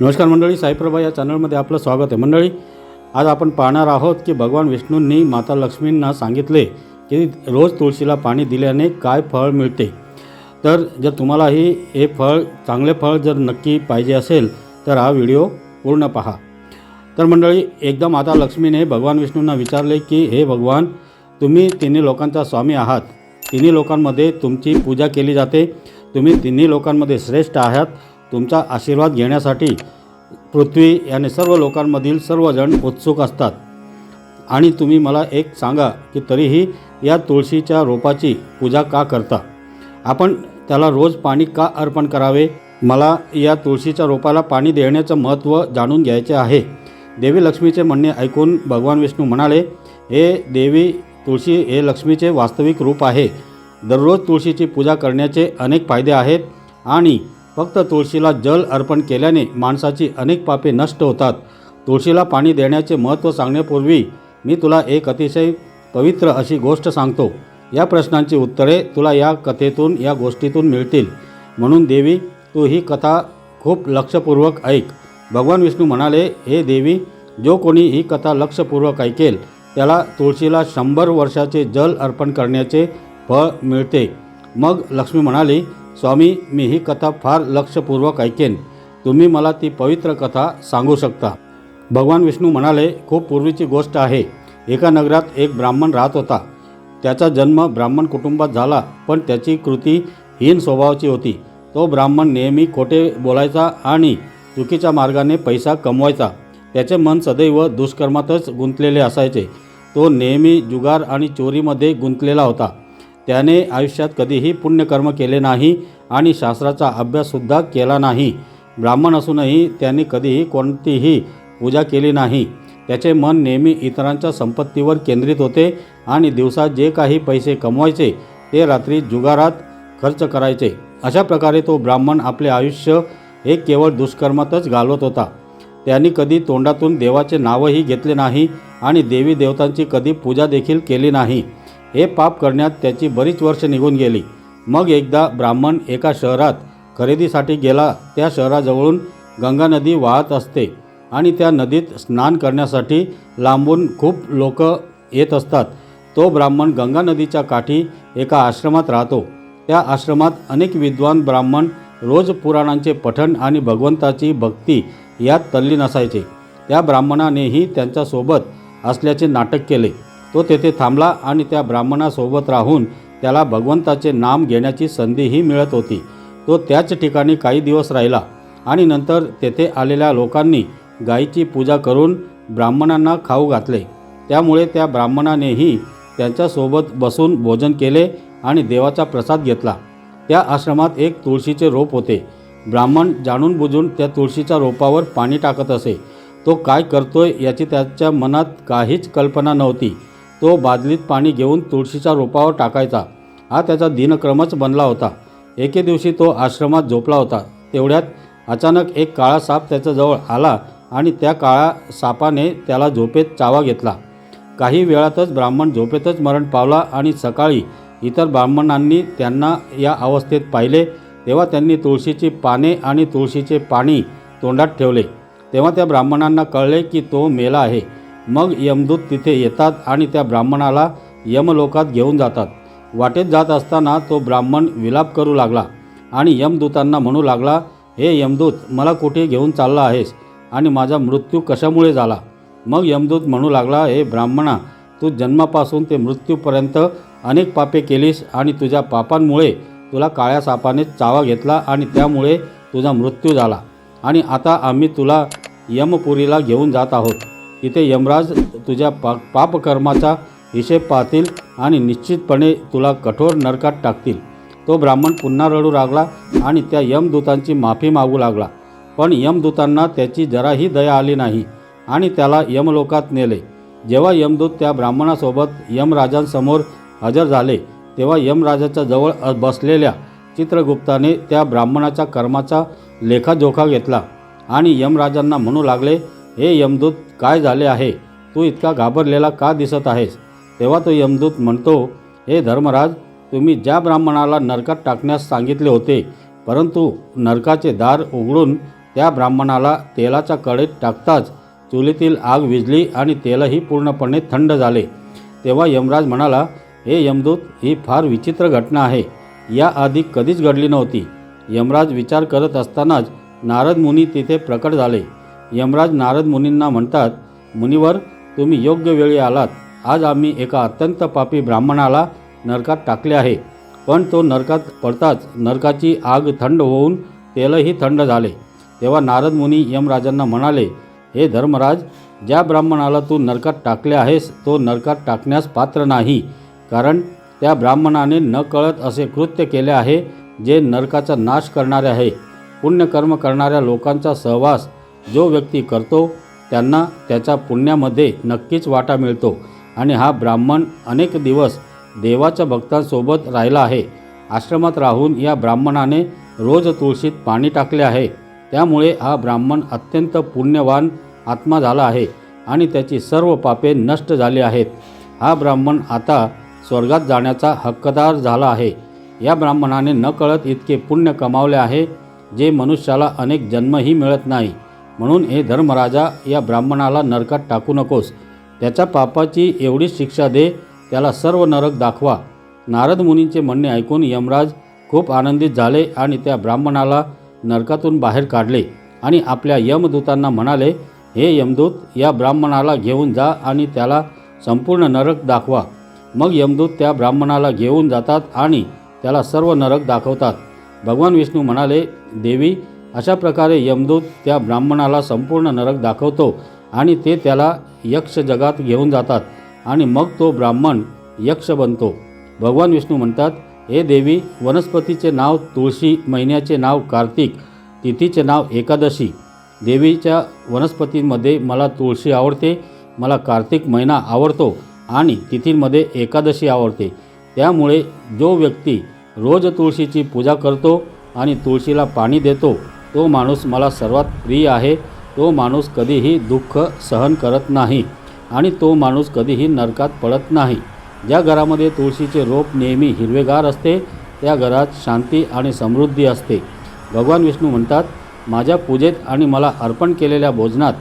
नमस्कार मंडळी साईप्रभा या चॅनलमध्ये आपलं स्वागत आहे. मंडळी आज आपण पाहणार आहोत की भगवान विष्णूंनी माता लक्ष्मींना सांगितले की रोज तुळशीला पाणी दिल्याने काय फळ मिळते. तर जर तुम्हालाही हे फळ चांगले फळ जर नक्की पाहिजे असेल तर हा व्हिडिओ पूर्ण पहा. तर मंडळी एकदा माता लक्ष्मीने भगवान विष्णूंना विचारले की हे भगवान तुम्ही तिन्ही लोकांचा स्वामी आहात. तिन्ही लोकांमध्ये तुमची पूजा केली जाते. तुम्ही तिन्ही लोकांमध्ये श्रेष्ठ आहात. तुमचा आशीर्वाद घेण्यासाठी पृथ्वी याने सर्व लोकांमधील सर्वजण उत्सुक असतात. आणि तुम्ही मला एक सांगा की तरीही या तुळशीच्या रोपाची पूजा का करता? आपण त्याला रोज पाणी का अर्पण करावे? मला या तुळशीच्या रोपाला पाणी देण्याचं महत्त्व जाणून घ्यायचे आहे. देवी लक्ष्मीचे म्हणणे ऐकून भगवान विष्णू म्हणाले हे देवी तुळशी हे लक्ष्मीचे वास्तविक रूप आहे. दररोज तुळशीची पूजा करण्याचे अनेक फायदे आहेत आणि फक्त तुळशीला जल अर्पण केल्याने माणसाची अनेक पापे नष्ट होतात. तुळशीला पाणी देण्याचे महत्त्व सांगण्यापूर्वी मी तुला एक अतिशय पवित्र अशी गोष्ट सांगतो. या प्रश्नांची उत्तरे तुला या कथेतून या गोष्टीतून मिळतील. म्हणून देवी तू ही कथा खूप लक्षपूर्वक ऐक. भगवान विष्णू म्हणाले हे देवी जो कोणी ही कथा लक्षपूर्वक ऐकेल त्याला तुळशीला शंभर वर्षाचे जल अर्पण करण्याचे फळ मिळते. मग लक्ष्मी म्हणाली स्वामी मी ही कथा फार लक्षपूर्वक ऐकेन. तुम्ही मला ती पवित्र कथा सांगू शकता. भगवान विष्णू म्हणाले खूप पूर्वीची गोष्ट आहे. एका नगरात एक ब्राह्मण राहत होता. त्याचा जन्म ब्राह्मण कुटुंबात झाला पण त्याची कृती हीन स्वभावाची होती. तो ब्राह्मण नेहमी खोटे बोलायचा आणि चुकीच्या मार्गाने पैसा कमवायचा. त्याचे मन सदैव दुष्कर्मातच गुंतलेले असायचे. तो नेहमी जुगार आणि चोरीमध्ये गुंतलेला होता. त्याने आयुष्यात कधीही पुण्यकर्म केले नाही आणि शास्त्राचा अभ्याससुद्धा केला नाही. ब्राह्मण असूनही त्यांनी कधीही कोणतीही पूजा केली नाही. त्याचे मन नेहमी इतरांच्या संपत्तीवर केंद्रित होते आणि दिवसात जे काही पैसे कमवायचे ते रात्री जुगारात खर्च करायचे. अशा प्रकारे तो ब्राह्मण आपले आयुष्य हे केवळ दुष्कर्मातच घालवत होता. त्यांनी कधी तोंडातून देवाचे नावही घेतले नाही आणि देवी देवतांची कधी पूजा देखील केली नाही. हे पाप करण्यात त्याची बरीच वर्ष निघून गेली. मग एकदा ब्राह्मण एका शहरात खरेदीसाठी गेला. त्या शहराजवळून गंगा नदी वाहत असते आणि त्या नदीत स्नान करण्यासाठी लांबून खूप लोक येत असतात. तो ब्राह्मण गंगा नदीच्या काठी एका आश्रमात राहतो. त्या आश्रमात अनेक विद्वान ब्राह्मण रोज पुराणांचे पठण आणि भगवंताची भक्ती यात तल्लीन असायचे. त्या ब्राह्मणानेही त्यांच्यासोबत असल्याचे नाटक केले. तो तेथे थांबला आणि त्या ब्राह्मणासोबत राहून त्याला भगवंताचे नाम घेण्याची संधीही मिळत होती. तो त्याच ठिकाणी काही दिवस राहिला आणि नंतर तेथे आलेल्या लोकांनी गायीची पूजा करून ब्राह्मणांना खाऊ घातले. त्यामुळे त्या ब्राह्मणानेही त्यांच्यासोबत बसून भोजन केले आणि देवाचा प्रसाद घेतला. त्या आश्रमात एक तुळशीचे रोप होते. ब्राह्मण जाणून बुजून त्या तुळशीच्या रोपावर पाणी टाकत असे. तो काय करतोय याची त्याच्या मनात काहीच कल्पना नव्हती. तो बादलीत पाणी घेऊन तुळशीच्या रोपावर टाकायचा. हा त्याचा दिनक्रमच बनला होता. एके दिवशी तो आश्रमात झोपला होता. तेवढ्यात अचानक एक काळा साप त्याच्याजवळ आला आणि त्या काळ्या सापाने त्याला झोपेत चावा घेतला. काही वेळातच ब्राह्मण झोपेतच मरण पावला आणि सकाळी इतर ब्राह्मणांनी त्यांना या अवस्थेत पाहिले. तेव्हा त्यांनी तुळशीची पाने आणि तुळशीचे पाणी तोंडात ठेवले. तेव्हा त्या ब्राह्मणांना कळले की तो मेला आहे. मग यमदूत तिथे येतात आणि त्या ब्राह्मणाला यमलोकात घेऊन जातात. वाटेत जात असताना तो ब्राह्मण विलाप करू लागला आणि यमदूतांना म्हणू लागला हे यमदूत मला कुठे घेऊन चालला आहेस आणि माझा मृत्यू कशामुळे झाला? मग यमदूत म्हणू लागला हे ब्राह्मणा तू जन्मापासून ते मृत्यूपर्यंत अनेक पापे केलीस आणि तुझ्या पापांमुळे तुला काळ्या सापाने चावा घेतला आणि त्यामुळे तुझा मृत्यू झाला. आणि आता आम्ही तुला यमपुरीला घेऊन जात आहोत. इथे यमराज तुझ्या पा पापकर्माचा हिशेब पाहतील आणि निश्चितपणे तुला कठोर नरकात टाकतील. तो ब्राह्मण पुन्हा रडू लागला आणि त्या यमदूतांची माफी मागू लागला. पण यमदूतांना त्याची जराही दया आली नाही आणि त्याला यमलोकात नेले. जेव्हा यमदूत त्या ब्राह्मणासोबत यमराजांसमोर हजर झाले तेव्हा यमराजाच्या जवळ बसलेल्या चित्रगुप्ताने त्या ब्राह्मणाच्या कर्माचा लेखाजोखा घेतला आणि यमराजांना म्हणू लागले हे यमदूत काय झाले आहे? तू इतका घाबरलेला का दिसत आहेस? तेव्हा तो यमदूत म्हणतो हे धर्मराज तुम्ही ज्या ब्राह्मणाला नरकात टाकण्यास सांगितले होते परंतु नरकाचे दार उघडून त्या ब्राह्मणाला तेलाच्या कडेत टाकताच चुलीतील आग विजली आणि तेलही पूर्णपणे थंड झाले. तेव्हा यमराज म्हणाला हे यमदूत ही फार विचित्र घटना आहे. याआधी कधीच घडली नव्हती. यमराज विचार करत असतानाच नारद मुनी तिथे प्रकट झाले. यमराज नारद मुनींना म्हणतात मुनिवर तुम्ही योग्य वेळी आलात. आज आम्ही एका अत्यंत पापी ब्राह्मणाला नरकात टाकले आहे. पण तो नरकात पडताच नरकाची आग थंड होऊन तेलही थंड झाले. तेव्हा नारद मुनी यमराजांना म्हणाले हे धर्मराज ज्या ब्राह्मणाला तू नरकात टाकले आहेस तो नरकात टाकण्यास पात्र नाही. कारण त्या ब्राह्मणाने न कळत असे कृत्य केले आहे जे नरकाचा नाश करणारे आहे. पुण्यकर्म करणाऱ्या लोकांचा सहवास जो व्यक्ती करतो त्यांना त्याच्या पुण्यामध्ये नक्कीच वाटा मिळतो. आणि हा ब्राह्मण अनेक दिवस देवाच्या भक्तांसोबत राहिला आहे. आश्रमात राहून या ब्राह्मणाने रोज तुळशीत पाणी टाकले आहे. त्यामुळे हा ब्राह्मण अत्यंत पुण्यवान आत्मा झाला आहे आणि त्याची सर्व पापे नष्ट झाली आहेत. हा ब्राह्मण आता स्वर्गात जाण्याचा हक्कदार झाला आहे. या ब्राह्मणाने नकळत इतके पुण्य कमावले आहे जे मनुष्याला अनेक जन्मही मिळत नाही. म्हणून हे धर्मराजा या ब्राह्मणाला नरकात टाकू नकोस. त्याच्या पापाची एवढीच शिक्षा दे त्याला सर्व नरक दाखवा. नारद मुनींचे म्हणणे ऐकून यमराज खूप आनंदित झाले आणि त्या ब्राह्मणाला नरकातून बाहेर काढले आणि आपल्या यमदूतांना म्हणाले हे यमदूत या ब्राह्मणाला घेऊन जा आणि त्याला संपूर्ण नरक दाखवा. मग यमदूत त्या ब्राह्मणाला घेऊन जातात आणि त्याला सर्व नरक दाखवतात. भगवान विष्णू म्हणाले देवी अशा प्रकारे यमदूत त्या ब्राह्मणाला संपूर्ण नरक दाखवतो आणि ते त्याला यक्ष जगात घेऊन जातात आणि मग तो ब्राह्मण यक्ष बनतो. भगवान विष्णू म्हणतात हे देवी वनस्पतीचे नाव तुळशी महिन्याचे नाव कार्तिक तिथीचे नाव एकादशी. देवीच्या वनस्पतींमध्ये मला तुळशी आवडते मला कार्तिक महिना आवडतो आणि तिथींमध्ये एकादशी आवडते. त्यामुळे जो व्यक्ती रोज तुळशीची पूजा करतो आणि तुळशीला पाणी देतो तो माणूस मला सर्वात प्रिय आहे. तो माणूस कधीही दुःख सहन करत नाही आणि तो माणूस कधीही नरकात पडत नाही. ज्या घरामध्ये तुळशीचे रोप नेहमी हिरवेगार असते त्या घरात शांती आणि समृद्धी असते. भगवान विष्णू म्हणतात माझ्या पूजेत आणि मला अर्पण केलेल्या भोजनात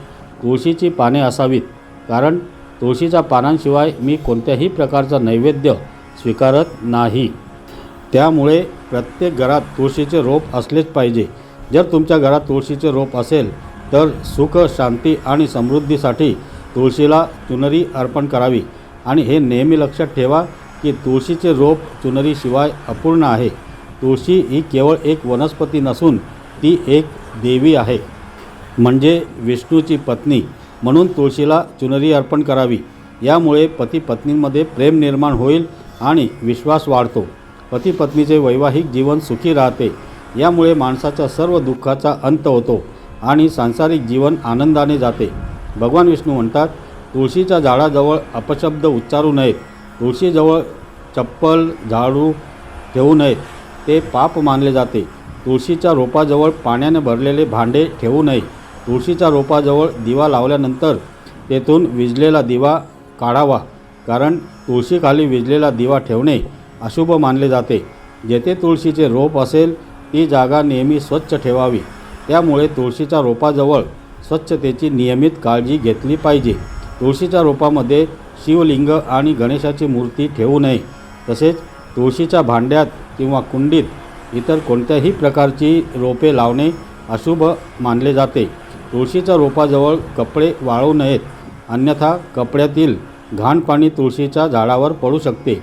तुळशीची पाने असावीत. कारण तुळशीच्या पानांशिवाय मी कोणत्याही प्रकारचा नैवेद्य स्वीकारत नाही. त्यामुळे प्रत्येक घरात तुळशीचे रोप असलेच पाहिजे. जर तुमच्या घरात तुळशीचे रोप असेल तर सुख शांती आणि समृद्धीसाठी तुळशीला चुनरी अर्पण करावी. आणि हे नेहमी लक्षात ठेवा की तुळशीचे रोप चुनरीशिवाय अपूर्ण आहे. तुळशी ही केवळ एक वनस्पती नसून ती एक देवी आहे. म्हणजे विष्णूची पत्नी. म्हणून तुळशीला चुनरी अर्पण करावी. यामुळे पती पत्नींमध्ये प्रेम निर्माण होईल आणि विश्वास वाढतो. पती पत्नीचे वैवाहिक जीवन सुखी राहते. यामुळे माणसाच्या सर्व दुःखाचा अंत होतो आणि सांसारिक जीवन आनंदाने जाते. भगवान विष्णू म्हणतात तुळशीच्या झाडाजवळ अपशब्द उच्चारू नयेत. तुळशीजवळ चप्पल झाडू ठेवू नयेत. ते पाप मानले जाते. तुळशीच्या रोपाजवळ पाण्याने भरलेले भांडे ठेवू नये. तुळशीच्या रोपाजवळ दिवा लावल्यानंतर तेथून विजलेला दिवा काढावा. कारण तुळशीखाली विजलेला दिवा ठेवणे अशुभ मानले जाते. जेथे तुळशीचे रोप असेल ती जागा नेहमी स्वच्छ ठेवावी. त्यामुळे तुळशीच्या रोपाजवळ स्वच्छतेची नियमित काळजी घेतली पाहिजे. तुळशीच्या रोपामध्ये शिवलिंग आणि गणेशाची मूर्ती ठेवू नये. तसेच तुळशीच्या भांड्यात किंवा कुंडीत इतर कोणत्याही प्रकारची रोपे लावणे अशुभ मानले जाते. तुळशीच्या रोपाजवळ कपडे वाळू नयेत. अन्यथा कपड्यातील घाण पाणी तुळशीच्या झाडावर पडू शकते.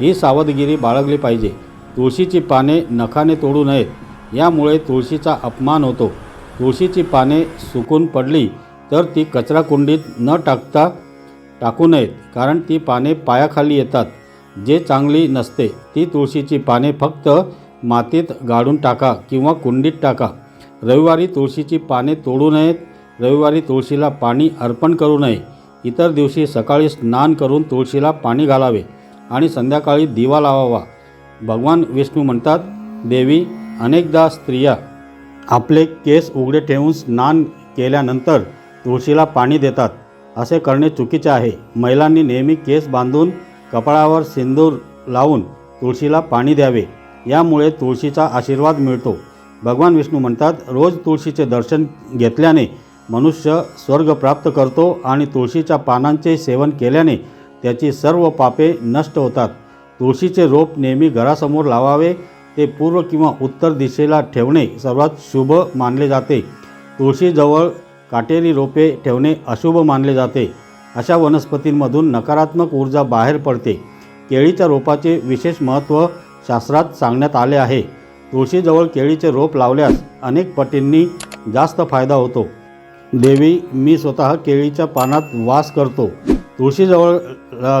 ही सावधगिरी बाळगली पाहिजे. तुळशीची पाने नखाने तोडू नयेत. यामुळे तुळशीचा अपमान होतो. तुळशीची पाने सुकून पडली तर ती कचरा कुंडीत न टाकता टाकू नयेत कारण ती पाने पायाखाली येतात. जे चांगली नसते ती तुळशीची पाने फक्त मातीत गाडून टाका किंवा कुंडीत टाका. रविवारी तुळशीची पाने तोडू नयेत. रविवारी तुळशीला पाणी अर्पण करू नये. इतर दिवशी सकाळी स्नान करून तुळशीला पाणी घालावे आणि संध्याकाळी दिवा लावावा. भगवान विष्णू म्हणतात देवी अनेकदा स्त्रिया आपले केस उघडे ठेवून स्नान केल्यानंतर तुळशीला पाणी देतात. असे करणे चुकीचे आहे. महिलांनी नेहमी केस बांधून कपाळावर सिंदूर लावून तुळशीला पाणी द्यावे. यामुळे तुळशीचा आशीर्वाद मिळतो. भगवान विष्णू म्हणतात रोज तुळशीचे दर्शन घेतल्याने मनुष्य स्वर्ग प्राप्त करतो आणि तुळशीच्या पानांचे सेवन केल्याने त्याची सर्व पापे नष्ट होतात. तुळशीचे रोप नेहमी घरासमोर लावावे ते पूर्व किंवा उत्तर दिशेला ठेवणे सर्वात शुभ मानले जाते. तुळशीजवळ काटेरी रोपे ठेवणे अशुभ मानले जाते. अशा वनस्पतींमधून नकारात्मक ऊर्जा बाहेर पडते. केळीच्या रोपाचे विशेष महत्त्व शास्त्रात सांगण्यात आले आहे. तुळशीजवळ केळीचे रोप लावल्यास अनेक पटींनी जास्त फायदा होतो. देवी मी स्वतः केळीच्या पानात वास करतो. तुळशीजवळ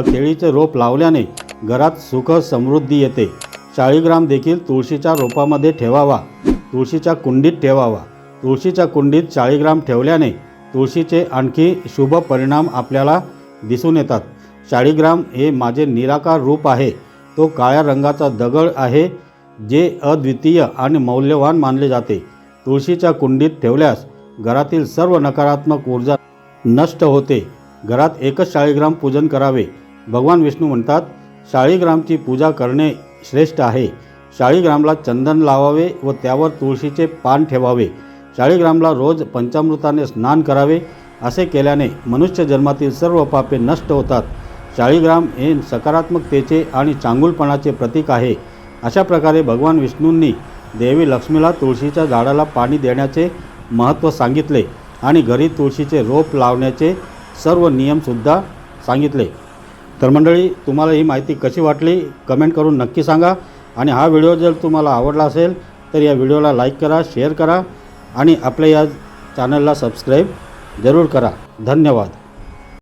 केळीचे रोप लावल्याने घरात सुख समृद्धी येते. शाळीग्राम देखील तुळशीच्या रोपामध्ये ठेवावा. तुळशीच्या कुंडीत ठेवावा. तुळशीच्या कुंडीत शाळीग्राम ठेवल्याने तुळशीचे आणखी शुभ परिणाम आपल्याला दिसून येतात. शाळीग्राम हे माझे निराकार रूप आहे. तो काळ्या रंगाचा दगड आहे जे अद्वितीय आणि मौल्यवान मानले जाते. तुळशीच्या कुंडीत ठेवल्यास घरातील सर्व नकारात्मक ऊर्जा नष्ट होते. घरात एकच शाळीग्राम पूजन करावे. भगवान विष्णू म्हणतात शाळीग्रामची पूजा करणे श्रेष्ठ आहे. शाळीग्रामला चंदन लावावे व त्यावर तुळशीचे पान ठेवावे. शाळीग्रामला रोज पंचामृताने स्नान करावे असे केल्याने मनुष्य जन्मातील सर्व पापे नष्ट होतात. शाळीग्राम हे सकारात्मकतेचे आणि चांगुलपणाचे प्रतीक आहे. अशा प्रकारे भगवान विष्णूंनी देवी लक्ष्मीला तुळशीच्या झाडाला पाणी देण्याचे महत्त्व सांगितले आणि घरी तुळशीचे रोप लावण्याचे सर्व नियमसुद्धा सांगितले. तर मंडळी तुम्हाला ही माहिती कशी वाटली? कमेंट करून नक्की सांगा. आणि हा व्हिडिओ जर तुम्हाला आवडला असेल तर या व्हिडिओला लाईक करा शेअर करा आणि आपल्या या चॅनलला सबस्क्राईब जरूर करा. धन्यवाद.